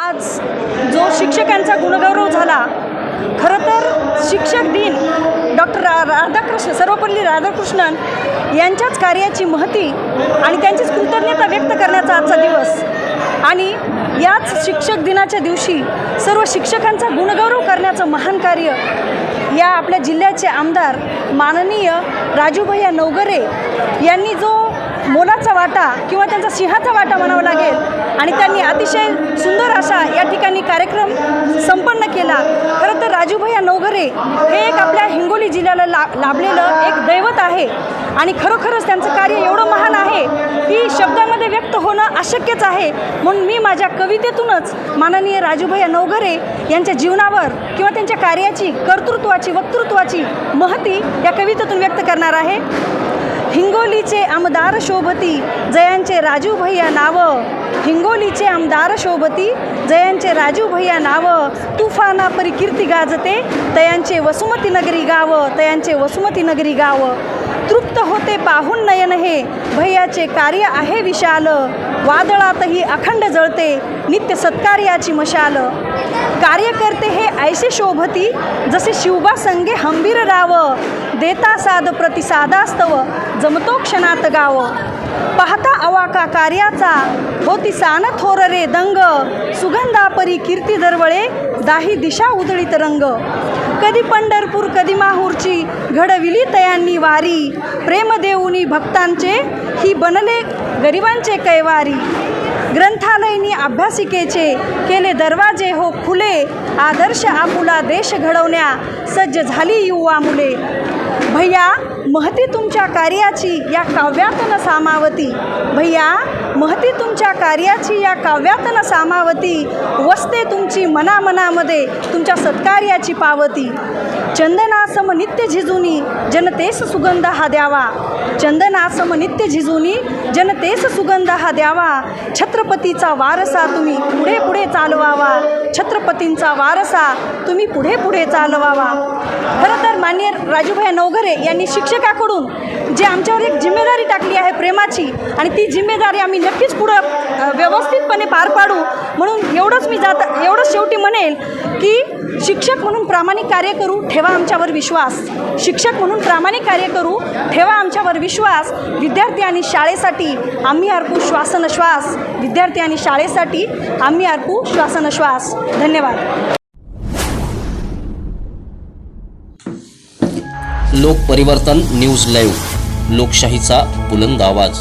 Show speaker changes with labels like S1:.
S1: आज जो शिक्षकांचा गुणगौरव झाला खरं तर शिक्षक दिन डॉक्टर रा राधाकृष्ण सर्वपल्ली राधाकृष्णन यांच्याच कार्याची महती आणि त्यांचीच कृतज्ञता व्यक्त करण्याचा आजचा दिवस. आणि याच शिक्षक दिनाच्या दिवशी सर्व शिक्षकांचा गुणगौरव करण्याचं महान कार्य या आपल्या जिल्ह्याचे आमदार माननीय राजूभैया नवगरे यांनी जो मोलाचा वाटा किंवा त्यांचा सिंहाचा वाटा म्हणावा लागेल आणि त्यांनी अतिशय सुंदर असा या ठिकाणी कार्यक्रम संपन्न केला. खरं तर राजूभैया नवघरे हे एक आपल्या हिंगोली जिल्ह्याला ला लाभलेलं एक दैवत आहे. आणि खरोखरच त्यांचं कार्य एवढं महान आहे की शब्दामध्ये व्यक्त होणं अशक्यच आहे. म्हणून मी माझ्या कवितेतूनच माननीय राजूभैया नवघरे यांच्या जीवनावर किंवा त्यांच्या कार्याची कर्तृत्वाची वक्तृत्वाची महती या कवितेतून व्यक्त करणार आहे. हिंगोलीचे आमदार शोभती जयांचे राजू भैया नावं. हिंगोलीचे आमदार शोभती जयांचे राजू भैया नावं. तुफाना परी कीर्ती गाजते तयांचे वसुमती नगरी गावं तयांचे वसुमती नगरी गावं. तृप्त होते पाहून नयन हे. भैयाचे कार्य आहे विशाल. वादळातही अखंड जळते नित्य सत्कार्याची मशाल. कार्यकर्ते हे ऐसे शोभती जसे शिवबा संगे हंबीर राव. देता साध प्रतिसादास्तव जमतो क्षणात गाव. पाहता अवाका कार्याचा होती सान थोर रे दंग सुगंधापरी कीर्ती दरवळे दाही दिशा उधळीत रंग. कधी पंढरपूर कधी माहूरची घडविली तयांनी वारी. प्रेमदेऊनी भक्तांचे ही बनले गरिबांचे कैवारी. ग्रंथालयनी अभ्यासिकेचे केले दरवाजे हो खुले. आदर्श आपुला देश घडवण्या सज्ज झाली युवा मुले. भैया महती तुमच्या कार्याची या काव्यातून सामावती. भैया महती तुमच्या कार्याची या काव्यातून सामावती. वसते तुमची मनामनामध्ये तुमच्या सत्कार्याची पावती. चंदनासम नित्य झिजुनी जनतेस सुगंध हा द्यावा. चंदनासम नित्य झिजुनी जनतेस सुगंध हा द्यावा. छत्रपतीचा वारसा तुम्ही पुढे पुढे चालवावा. छत्रपतींचा वारसा तुम्ही पुढे पुढे चालवावा. खरं तर मान्य राजूभाई नवघरे यांनी शिक्षकाकडून जे आमच्यावर एक जिम्मेदारी टाकली आहे प्रेमाची आणि ती जिम्मेदारी आम्ही नक्कीच पुढं व्यवस्थितपणे पार पाडू. म्हणून एवढंच मी जाता एवढंच शेवटी म्हणेल की शिक्षक म्हणून प्रामाणिक कार्य करू ठेवा आमच्यावर विश्वास. शिक्षक म्हणून प्रामाणिक कार्य करू ठेवा आमच्यावर विश्वास. विद्यार्थी आणि शाळेसाठी आम्ही अर्पू श्वासनश्वास विद्यार्थी आणि शाळेसाठी आम्ही अर्पू श्वासनश्वास धन्यवाद.
S2: लोकपरिवर्तन न्यूज लाईव्ह. लोकशाहीचा बुलंद आवाज.